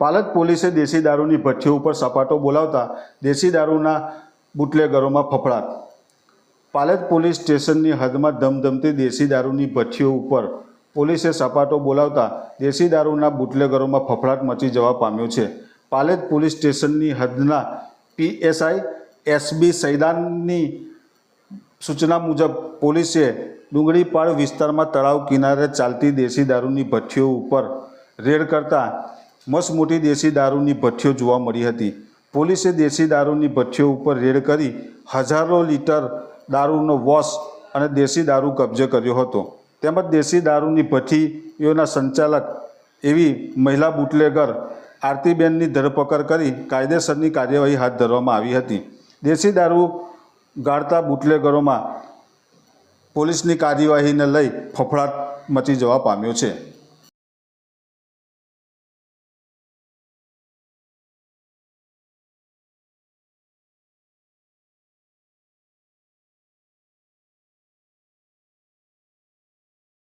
પાલક પોલીસે દેશી દારૂની ભઠ્ઠીઓ ઉપર સપાટો બોલાવતા દેશી દારૂના બુટલેગરોમાં ફફડાટ. પાલક પોલીસ સ્ટેશનની હદમાં ધમધમતી દેશી દારૂની ભઠ્ઠીઓ ઉપર પોલીસે સપાટો બોલાવતા દેશી દારૂના બુટલેગરોમાં ફફડાટ મચી જવા પામ્યો છે. પાલેજ પોલીસ સ્ટેશનની હદના પીએસઆઈ એસબી સૈદાનની સૂચના મુજબ પોલીસે ડુંગળીપાળ વિસ્તારમાં તળાવ કિનારે ચાલતી દેશી દારૂની ભઠ્ઠીઓ ઉપર રેડ કરતા મસમોટી દેશી દારૂની ભઠ્ઠીઓ જોવા મળી હતી. પોલીસે દેશી દારૂની ભઠ્ઠીઓ ઉપર રેડ કરી હજારો લીટર દારૂનો વોશ અને દેશી દારૂ કબજે કર્યો હતો. તેમજ દેશી દારૂની ભઠ્ઠીઓના સંચાલક એવી મહિલા બુટલેગર આરતીબેનની ધરપકડ કરી કાયદેસરની કાર્યવાહી હાથ ધરવામાં આવી હતી. દેશી દારૂ ગાળતા બુટલેગરોમાં પોલીસની કાર્યવાહીને લઈ ફફડાટ મચી જવા પામ્યો છે.